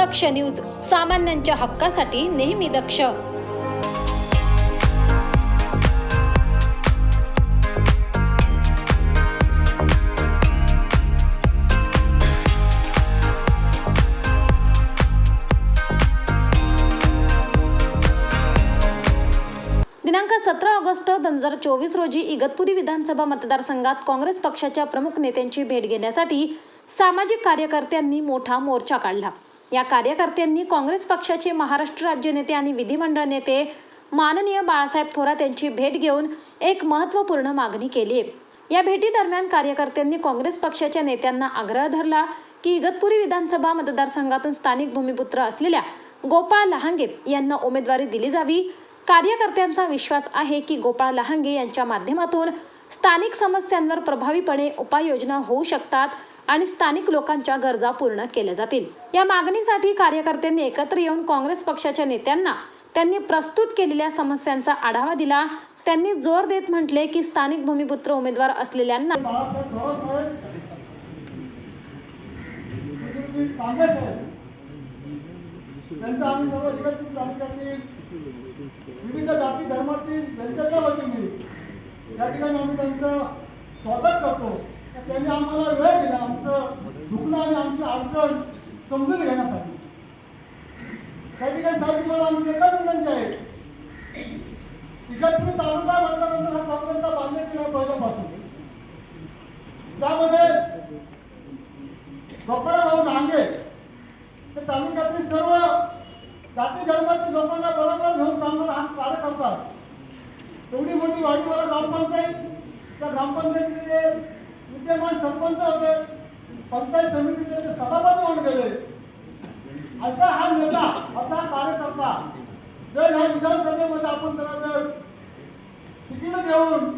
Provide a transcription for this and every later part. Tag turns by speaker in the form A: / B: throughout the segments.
A: दक्ष news सामान्यांच्या हक्कासाठी नेहमी दक्ष. दिनांक सतरा ऑगस्ट दोन हजार चोवीस रोजी इगतपुरी विधानसभा मतदारसंघात काँग्रेस पक्षाच्या प्रमुख नेत्यांची भेट घेण्यासाठी सामाजिक कार्यकर्त्यांनी मोठा मोर्चा काढला. या कार्यकर्त्यांनी काँग्रेस पक्षाचे महाराष्ट्र राज्य नेते आणि विधिमंडळ नेते माननीय बाळासाहेब थोरात यांची भेट घेऊन एक महत्त्वपूर्ण मागणी केली. आहे या भेटीदरम्यान कार्यकर्त्यांनी काँग्रेस पक्षाच्या नेत्यांना आग्रह धरला की इगतपुरी विधानसभा मतदारसंघातून स्थानिक भूमिपुत्र असलेल्या गोपाळ लहांगे यांना उमेदवारी दिली जावी. कार्यकर्त्यांचा विश्वास आहे की गोपाळ लहांगे यांच्या माध्यमातून स्थानिक समस्यांवर प्रभावीपणे उपाययोजना होऊ शकतात आणि स्थानिक लोकांच्या गरजा पूर्ण केल्या जातील. या मागणीसाठी कार्यकर्त्यांनी एकत्र येऊन काँग्रेस पक्षाच्या नेत्यांना त्यांनी प्रस्तुत केलेल्या समस्यांचा आढावा दिला. त्यांनी जोर देत म्हटले की स्थानिक भूमिपुत्र उमेदवार असलेल्यांना
B: म्हणजे आम्ही सर्व विविध जाती धर्मातील जनतेच्या वतीने या ठिकाणी आम्ही त्यांचं स्वागत करतो. त्यांनी आम्हाला वेळ दिला आमचं दुखणं आणि आमची अडचण समजून घेण्यासाठी. त्या ठिकाणी साहेब तुम्हाला आमची एकच विनंती आहे. इगतपुरी तालुका म्हटल्यानंतर हा काँग्रेसचा बांधले केला पहिल्यापासून. त्यामध्ये गोपाळराव डांगे हे तालुक्यातील सर्व जाती धर्मातील लोकांना बरोबर घेऊन चालणारा हा कार्य करतात एवढी मोठी वाडीवाला ग्रामपंचायत त्या ग्रामपंचायतीचे विद्यमान सरपंच होते. पंचायत समितीचे ते सभापती होऊन गेले. असा हा नेता असा कार्यकर्ता जर ह्या विधानसभेमध्ये आपण त्याला जर तिकीट देऊन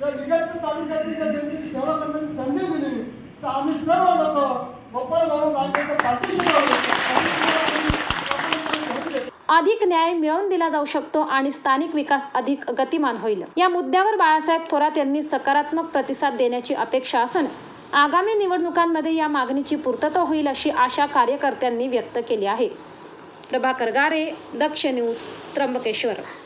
B: जर विगत तालुक्यातील जर जनतेची सेवा करण्याची संधी दिली तर आम्ही सर्व लोक गोपाळ भाऊ गांधीच्या पाठीशी
A: अधिक न्याय मिळवून दिला जाऊ शकतो आणि स्थानिक विकास अधिक गतिमान होईल. या मुद्द्यावर बाळासाहेब थोरात यांनी सकारात्मक प्रतिसाद देण्याची अपेक्षा असून आगामी निवडणुकांमध्ये या मागणीची पूर्तता होईल अशी आशा कार्यकर्त्यांनी व्यक्त केली आहे. प्रभाकर गारे दक्ष न्यूज त्र्यंबकेश्वर.